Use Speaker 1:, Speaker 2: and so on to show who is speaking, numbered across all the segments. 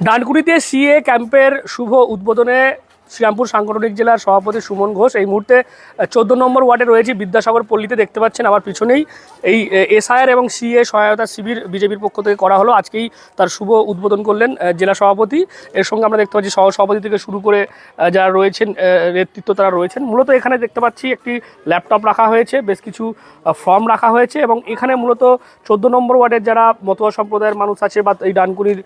Speaker 1: ডানকুনিতে CA ক্যাম্পের শুভ উদ্বোধনে শ্রীরামপুর সাংগঠনিক জেলার সভাপতি সুমন ঘোষ এই মুহূর্তে চোদ্দ নম্বর ওয়ার্ডে রয়েছে বিদ্যাসাগর পল্লীতে, দেখতে পাচ্ছেন আমার পিছনেই এই এসআইআর এবং সিএ সহায়তা শিবির বিজেপির পক্ষ থেকে করা হলো। আজকেই তার শুভ উদ্বোধন করলেন জেলা সভাপতি। এর সঙ্গে আমরা দেখতে পাচ্ছি সহ সভাপতি থেকে শুরু করে যারা রয়েছেন নেতৃত্ব তারা রয়েছেন। মূলত এখানে দেখতে পাচ্ছি একটি ল্যাপটপ রাখা হয়েছে, বেশ কিছু ফর্ম রাখা হয়েছে এবং এখানে মূলত চোদ্দ নম্বর ওয়ার্ডের যারা মতুয়া সম্প্রদায়ের মানুষ আছে বা এই ডানকুনির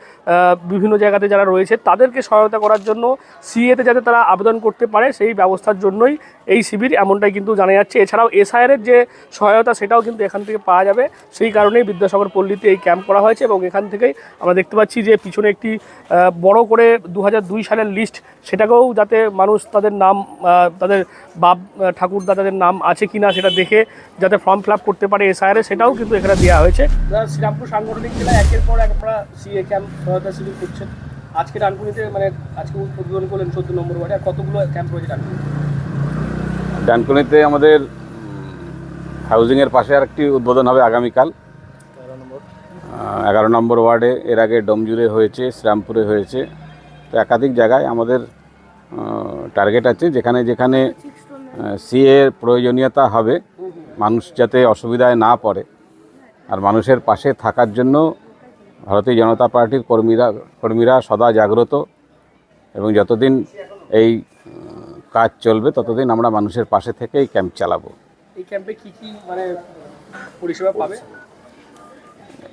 Speaker 1: বিভিন্ন জায়গাতে যারা রয়েছে, তাদেরকে সহায়তা করার জন্য সিএতে যাতে তারা আবেদন করতে পারে সেই ব্যবস্থার জন্যই এই শিবির এমনটাই কিন্তু জানা যাচ্ছে। এছাড়াও এসআইআরের যে সহায়তা সেটাও কিন্তু এখান থেকে পাওয়া যাবে। সেই কারণেই বিদ্যাসাগর পল্লীতে এই ক্যাম্প করা হয়েছে এবং এখান থেকেই আমরা দেখতে পাচ্ছি যে পিছনে একটি বড় করে দু হাজার দুই সালের লিস্ট সেটাকেও যাতে মানুষ তাদের নাম তাদের বাপ ঠাকুরদা তাদের নাম আছে কিনা সেটা দেখে যাতে ফর্ম ফিল করতে পারে এসআইআরে সেটাও কিন্তু এখানে দেওয়া হয়েছে। শ্রীরামপুর সাংগঠনিক জেলায় একের পর এক আপনারা সিএ ক্যাম্প সহায়তা শিবির করছেন আজকে ডানকুনিতে মানে আজকে উদ্বোধন করলেন চোদ্দ নম্বর ওয়ার্ডে আর কতগুলো ক্যাম্প রয়েছে ডানকুনি
Speaker 2: ডানকুনিতে আমাদের হাউজিংয়ের পাশে আর একটি উদ্বোধন হবে আগামীকাল। এগারো নম্বর। ওয়ার্ডে এর আগে ডোমজুরে হয়েছে শ্রামপুরে হয়েছে। তো একাধিক জায়গায় আমাদের টার্গেট আছে যেখানে যেখানে সিএ প্রয়োজনীয়তা হবে। মানুষ যাতে অসুবিধায় না পড়ে। আর মানুষের পাশে থাকার জন্য ভারতীয় জনতা পার্টির কর্মীরা কর্মীরা সদা জাগ্রত এবং যতদিন এই কাজ চলবে ততদিন আমরা মানুষের পাশে থেকে এই ক্যাম্প চালাবো।
Speaker 1: এই ক্যাম্পে কি কি মানে পরিষেবা পাবে?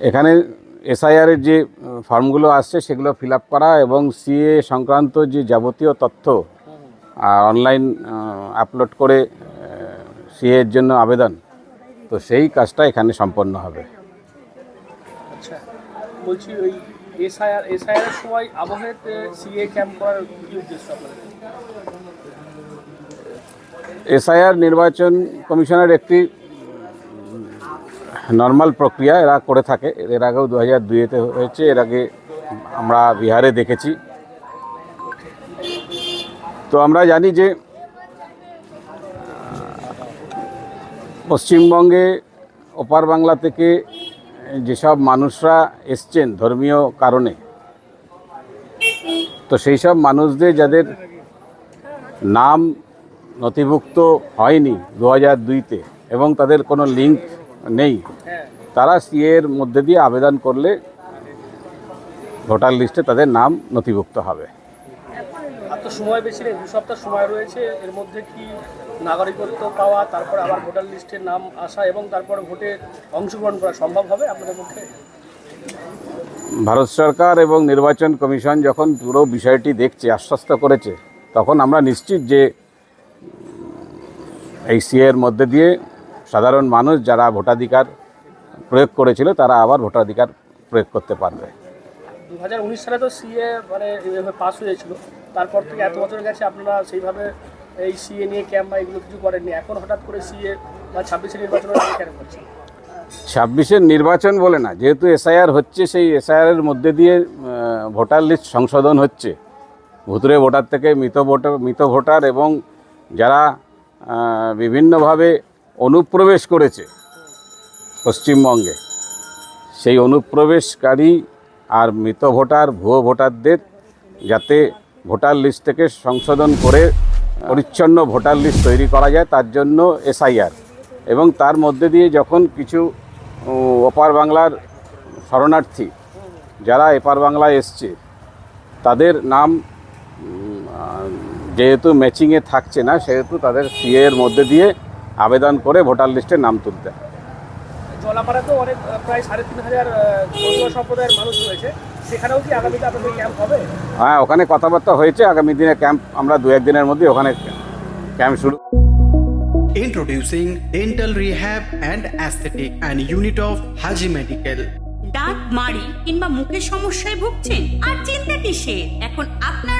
Speaker 2: এখানে এসআইআরের যে ফর্মগুলো আসছে সেগুলো ফিল আপ করা এবং সিএ সংক্রান্ত যে যাবতীয় তথ্য অনলাইন আপলোড করে সিএ এর জন্য আবেদন তো সেই কাজটা এখানে সম্পন্ন হবে।
Speaker 1: আচ্ছা। বলছি ওই এসআইআর এসআইআর সময় আবহাওয়াতে সিএ ক্যাম্প করার কি উদ্দেশ্য আপনাদের?
Speaker 2: এসআইআর নির্বাচন কমিশনের একটি নর্মাল প্রক্রিয়া, এরা করে থাকে। এর আগেও দু হাজার দুইতে হয়েছে, এর আগে আমরা বিহারে দেখেছি। তো আমরা জানি যে পশ্চিমবঙ্গে ওপার বাংলা থেকে যেসব মানুষরা এসছেন ধর্মীয় কারণে, তো সেই সব মানুষদের যাদের নাম নথিভুক্ত হয়নি দু হাজার দুইতে এবং তাদের কোনো লিঙ্ক নেই, তারা সিএ এর মধ্যে দিয়ে আবেদন করলে ভোটার লিস্টে তাদের নাম নথিভুক্ত হবে।
Speaker 1: সময় বেশি নেই, দু সপ্তাহ সময় রয়েছে, এর মধ্যে কি নাগরিকত্ব পাওয়া তারপর আবার ভোটার লিস্টে নাম আসা এবং তারপর ভোটে অংশগ্রহণ করা সম্ভব হবে আপনাদের পক্ষে?
Speaker 2: ভারত সরকার এবং নির্বাচন কমিশন যখন পুরো বিষয়টি দেখছে আশ্বস্ত করেছে তখন আমরা নিশ্চিত যে এই সিএর এর মধ্যে দিয়ে সাধারণ মানুষ যারা ভোটাধিকার প্রয়োগ করেছিল তারা আবার ভোটাধিকার প্রয়োগ করতে পারবে।
Speaker 1: দু হাজার উনিশ সালে তো সিএ মানে পাস হয়েছিল তারপর থেকে এত বছর গেছে আপনারা সেইভাবে এই সিএ নিয়ে ক্যাম্প বা এগুলো কিছু করেননি। এখন হঠাৎ করে সিএ বা ছাব্বিশে নির্বাচনের আগে কেন
Speaker 2: ছাব্বিশের নির্বাচন বলে না, যেহেতু এসআইআর হচ্ছে, সেই এসআইআরের মধ্যে দিয়ে ভোটার লিস্ট সংশোধন হচ্ছে। ভুতুরে ভোটার থেকে মৃত ভোটার মৃত ভোটার এবং যারা বিভিন্নভাবে অনুপ্রবেশ করেছে পশ্চিমবঙ্গে, সেই অনুপ্রবেশকারী আর মৃত ভোটার, ভুয়ো ভোটারদের যাতে ভোটার লিস্ট থেকে সংশোধন করে পরিচ্ছন্ন ভোটার লিস্ট তৈরি করা যায়, তার জন্য এসআইআর। এবং তার মধ্যে দিয়ে যখন কিছু ওপার বাংলার শরণার্থী যারা এপার বাংলায় এসছে, তাদের নাম যেহেতু ম্যাচিংয়ে থাকছে না, সেহেতু তাদের সিএ এর মধ্যে দিয়ে আবেদন করে ভোটার লিস্টে নাম তুলতে
Speaker 1: অনেক, প্রায় সাড়ে তিন হাজার সম্প্রদায়ের মানুষ রয়েছে। সেখানেও কি আগামীতে আপনাদের ক্যাম্প হবে?
Speaker 2: হ্যাঁ ওখানে কথাবার্তা হয়েছে। আগামী দিনে ক্যাম্প আমরা দু একদিনের মধ্যে ওখানে ক্যাম্প শুরু।
Speaker 3: Introducing Dental Rehab and Aesthetic and Unit of Haji Medical.
Speaker 4: দাঁত মাড়ি কিংবা মুখের সমস্যায় ভুগছেন? আর চিন্তা কিসের? এখন আপনার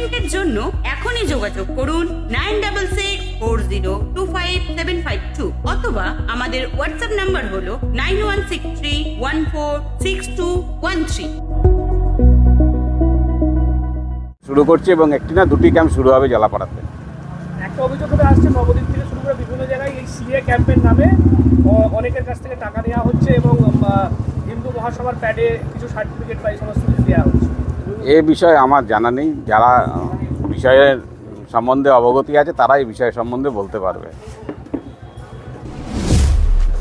Speaker 4: অ্যাপয়েন্টমেন্টের জন্য এখনই যোগাযোগ করুন nine double six four zero two five seven five two অথবা আমাদের হোয়াটসঅ্যাপ নাম্বার হলো nine one six three one four six two one three.
Speaker 2: শুরু করছে এবং একটি না দুটি ক্যাম্প শুরু হবে জলাপাড়াতে
Speaker 1: একটা অভিযোগ করে আসছে নবদ্বীপ থেকে শুরু করে বিভিন্ন জায়গায় এই সিএ ক্যাম্পের নামে অনেকের কাছ থেকে টাকা নেওয়া হচ্ছে এবং হিন্দু মহাসভার প্যাডে কিছু সার্টিফিকেট বা এই সমস্ত কিছু দেওয়া হচ্ছে।
Speaker 2: এ বিষয়ে আমার জানা নেই। যারা বিষয়ের সম্বন্ধে অবগতি আছে তারা এই বিষয় সম্বন্ধে বলতে পারবে।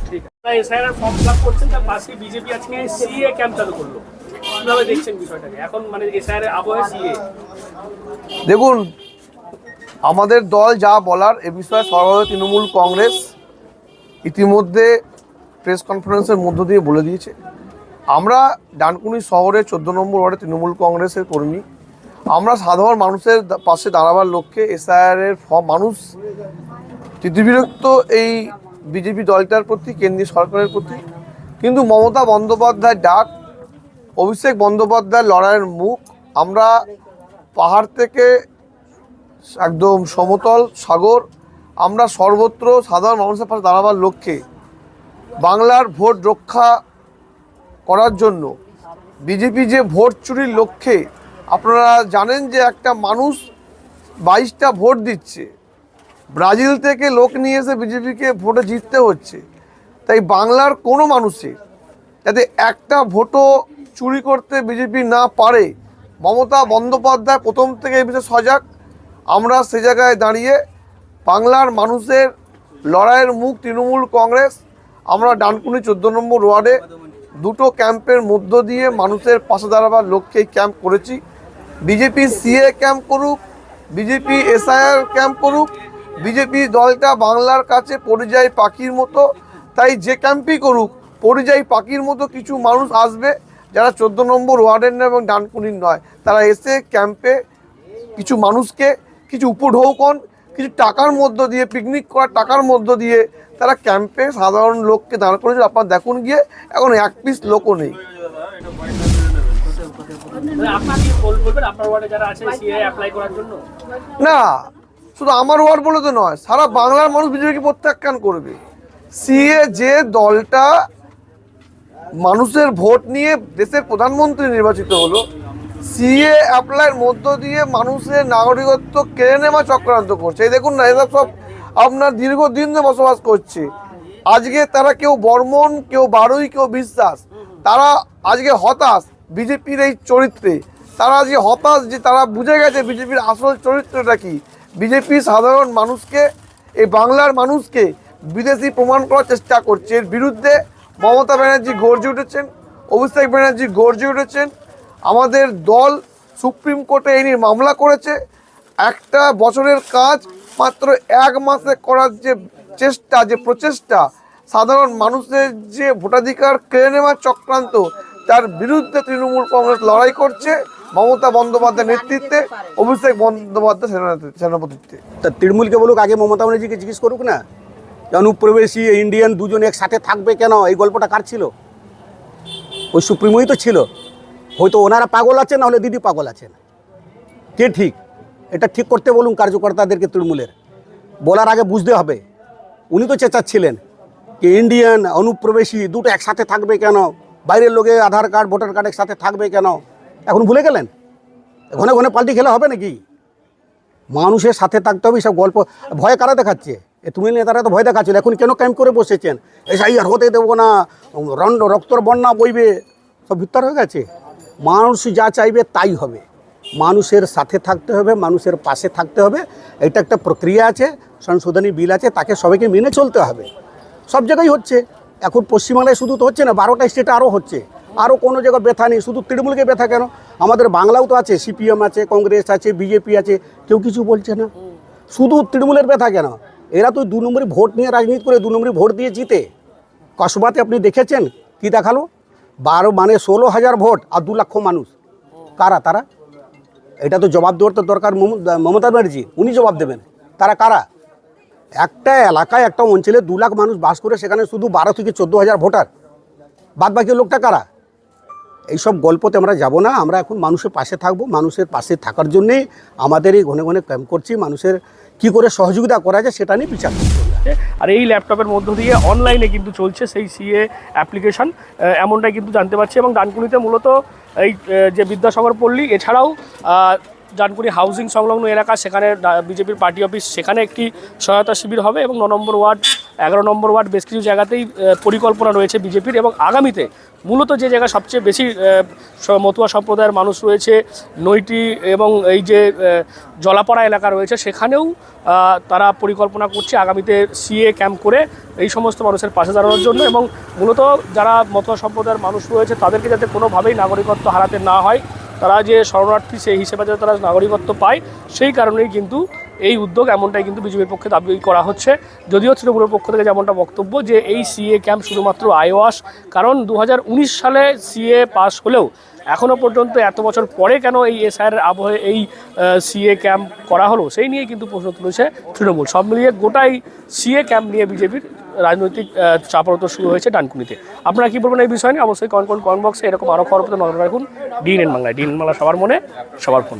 Speaker 1: ঠিক আছে। এসআইআর ফর্ম ফিল আপ করছেন তার পাশে বিজেপি আজকে সিএ ক্যাম্প চালু করল। কীভাবে দেখছেন বিষয়টাকে? এখন মানে
Speaker 5: দেখুন আমাদের দল যা বলার এ বিষয়ে সর্বদা তৃণমূল কংগ্রেস ইতিমধ্যে প্রেস কনফারেন্সের মধ্য দিয়ে বলে দিয়েছে। আমরা ডানকুনি শহরে চোদ্দ নম্বর ওয়ার্ডে তৃণমূল কংগ্রেসের কর্মী। আমরা সাধারণ মানুষের পাশে দাঁড়াবার লক্ষ্যে এসআইআরের মানুষ তৃতীবিরক্ত এই বিজেপি দলটার প্রতি, কেন্দ্রীয় সরকারের প্রতি। কিন্তু মমতা বন্দ্যোপাধ্যায় ডাক, অভিষেক বন্দ্যোপাধ্যায় লড়াইয়ের মুখ। আমরা পাহাড় থেকে একদম সমতল সাগর। আমরা সর্বত্র সাধারণ মানুষের পাশে দাঁড়াবার লক্ষ্যে বাংলার ভোট রক্ষা করার জন্য বিজেপি যে ভোট চুরির লক্ষ্যে আপনারা জানেন যে একটা মানুষ বাইশটা ভোট দিচ্ছে। ব্রাজিল থেকে লোক নিয়ে এসে বিজেপিকে ভোটে জিততে হচ্ছে। তাই বাংলার কোনো মানুষের যাতে একটা ভোটও চুরি করতে বিজেপি না পারে, মমতা বন্দ্যোপাধ্যায় প্রথম থেকে এই বিষয়ে সজাগ। আমরা সে জায়গায় দাঁড়িয়ে বাংলার মানুষের লড়াইয়ের মুখ তৃণমূল কংগ্রেস, আমরা ডানকুনি চোদ্দ নম্বর ওয়ার্ডে দুটো ক্যাম্পের মধ্য দিয়ে মানুষের পাশে দাঁড়াবার লক্ষ্যে ক্যাম্প করেছি। বিজেপি সিএ ক্যাম্প করুক, বিজেপি এসআইআর ক্যাম্প করুক, বিজেপি দলটা বাংলার কাছে পরিযায়ী পাখির মতো। তাই যে ক্যাম্পই করুক, পরিযায়ী পাখির মতো কিছু মানুষ আসবে, যারা চোদ্দ নম্বর ওয়ার্ডের নয় এবং ডানকুনির নয়। তারা এসে ক্যাম্পে কিছু মানুষকে, কিছু উপঢৌকন, কিছু টাকার মধ্য দিয়ে, পিকনিক করার টাকার মধ্য দিয়ে তারা ক্যাম্পে সাধারণ লোককে দাঁড় করেছে আপনার দেখুন গিয়ে, এখন এক পিস লোকও নেই। না, শুধু আমার ওয়ার্ড বলে তো নয়, সারা বাংলার মানুষ বিজেপিকে প্রত্যাখ্যান করবে। সিএ যে দলটা মানুষের ভোট নিয়ে দেশের প্রধানমন্ত্রী নির্বাচিত হলো, সিএ অ্যাপ্লাইয়ের মধ্য দিয়ে মানুষের নাগরিকত্ব কেড়ে নেওয়া চক্রান্ত করছে। এই দেখুন, না, এরা সব আপনার দীর্ঘদিন ধরে বসবাস করছে, আজকে তারা কেউ বর্মন, কেউ বারুই, কেউ বিশ্বাস, তারা আজকে হতাশ বিজেপির এই চরিত্রে। তারা আজকে হতাশ যে তারা বুঝে গেছে বিজেপির আসল চরিত্রটা কি। বিজেপি সাধারণ মানুষকে, এই বাংলার মানুষকে বিদেশি প্রমাণ করার চেষ্টা করছে। এর বিরুদ্ধে মমতা ব্যানার্জি গর্জে উঠেছেন, অভিষেক ব্যানার্জি গর্জে উঠেছেন। আমাদের দল সুপ্রিম কোর্টে এই নিয়ে মামলা করেছে। একটা বছরের কাজ মাত্র এক মাসে করার যে চেষ্টা, যে প্রচেষ্টা, সাধারণ মানুষের যে ভোটাধিকার কেড়ে নেওয়ার চক্রান্ত, তার বিরুদ্ধে তৃণমূল কংগ্রেস লড়াই করছে মমতা বন্দ্যোপাধ্যায়ের নেতৃত্বে, অভিষেক বন্দ্যোপাধ্যায় সেনাপতি- সেনাপতিত্বে।
Speaker 6: তা তৃণমূলকে বলুক, আগে মমতা ব্যানার্জিকে জিজ্ঞেস করুক না? অনুপ্রবেশী ইন্ডিয়ান দুজন একসাথে থাকবে কেন? এই গল্পটা কার ছিল? ওই সুপ্রিমোই তো ছিল। হয়তো ওনারা পাগল আছেন নাহলে দিদি পাগল আছেন। কে ঠিক? এটা ঠিক করতে বলুন কার্যকর্তাদেরকে তৃণমূলের। বলার আগে বুঝতে হবে। উনি তো চেঁচাচ্ছিলেন যে ইন্ডিয়ান অনুপ্রবেশী, দুটো একসাথে থাকবে কেন? বাইরের লোকে আধার কার্ড, ভোটার কার্ড একসাথে থাকবে কেন? এখন ভুলে গেলেন? ঘনে ঘনে পাল্টি খেলে হবে নাকি? মানুষের সাথে থাকতে হবে, সব গল্প। ভয় কারা দেখাচ্ছে? এ তুমি নেতারা তো ভয় দেখাচ্ছিল এখন কেন ক্যাম্প করে বসেছেন? এসাই আর হতে দেবো না রন্ড রক্তর বন্যা বইবে। সব ভিতর হয়ে গেছে। মানুষ যা চাইবে তাই হবে। মানুষের সাথে থাকতে হবে, মানুষের পাশে থাকতে হবে। এটা একটা প্রক্রিয়া আছে, সংশোধনী বিল আছে, তাকে সবাইকে মেনে চলতে হবে। সব জায়গায় হচ্ছে। এখন পশ্চিমবাংলায় শুধু তো হচ্ছে না, বারোটা স্টেটে আরও হচ্ছে। আরও কোনো জায়গায় ব্যথা নেই, শুধু তৃণমূলকে ব্যথা কেন? আমাদের বাংলাও তো আছে, সিপিএম আছে, কংগ্রেস আছে বিজেপি আছে, কেউ কিছু বলছে না। শুধু তৃণমূলের ব্যথা কেন? এরা তো দু নম্বরই ভোট নিয়ে রাজনীতি করে দু নম্বরই ভোট দিয়ে জিতে। কসবাতে আপনি দেখেছেন? কি দেখাল? বারো মানে ষোলো হাজার ভোট আর দু লক্ষ মানুষ। কারা? তারা? এটা তো জবাব দেওয়ার তো দরকার মমতা ব্যানার্জি, উনি জবাব দেবেন। তারা কারা? একটা এলাকায় একটা অঞ্চলে দু লাখ মানুষ বাস করে, সেখানে শুধু বারো থেকে চোদ্দ হাজার ভোটার। বাদ বাকি লোকটা কারা? এইসব গল্পতে আমরা যাব না, আমরা এখন মানুষের পাশে থাকব, মানুষের পাশে থাকার জন্যেই আমাদের এই ঘনে ঘনে ক্যাম্প করছি, মানুষের কি করে সহযোগিতা করা যায় সেটা নিয়ে বিচার করছি। আমরা।
Speaker 1: আর এই ল্যাপটপের মধ্য দিয়ে অনলাইনে কিন্তু চলছে সেই সিএ অ্যাপ্লিকেশান এমনটাই কিন্তু জানতে পারছি এবং ডানকুনিতে মূলত এই যে বিদ্যাসাগর পল্লী, এছাড়াও জানকুনি হাউজিং সংলগ্ন এলাকা, সেখানে বিজেপির পার্টি অফিস সেখানে একটি সহায়তা শিবির হবে এবং ন নম্বর ওয়ার্ড এগারো নম্বর ওয়ার্ড বেশ কিছু জায়গাতেই পরিকল্পনা রয়েছে বিজেপির এবং আগামীতে মূলত যে জায়গা সবচেয়ে বেশি মতুয়া সম্প্রদায়ের মানুষ রয়েছে, নৈটি এবং এই যে জলাপাড়া এলাকা রয়েছে, সেখানেও তারা পরিকল্পনা করছে আগামীতে সিএ ক্যাম্প করে এই সমস্ত মানুষের পাশে দাঁড়ানোর জন্য এবং মূলত যারা মতুয়া সম্প্রদায়ের মানুষ রয়েছে, তাদেরকে যাতে কোনোভাবেই নাগরিকত্ব হারাতে না হয়, তারা যে শরণার্থী সেই হিসেবে যাতে তারা নাগরিকত্ব পায়, সেই কারণেই কিন্তু এই উদ্যোগ এমনটাই কিন্তু বিজেপির পক্ষে দাবি করা হচ্ছে। যদিও তৃণমূলের পক্ষ থেকে যেমনটা বক্তব্য যে এই সিএ ক্যাম্প শুধুমাত্র আইওয়াস, কারণ দু হাজার উনিশ সালে সিএ পাস হলেও এখনও পর্যন্ত এত বছর পরে কেন এই এসআইয়ের আবহে এই সিএ ক্যাম্প করা হলো, সেই নিয়ে কিন্তু প্রশ্ন তুলেছে তৃণমূল। সব মিলিয়ে গোটাই সিএ ক্যাম্প নিয়ে বিজেপির রাজনৈতিক চাপারত শুরু হয়েছে ডানকুনিতে। আপনারা কী বলবেন এই বিষয় নিয়ে? অবশ্যই কন কোন কমেন্ট বক্সে এরকম আরও খবর নজর রাখুন। ডিএনএন বাংলায়। ডিএনএন বাংলা সবার মনে, সবার ফোন।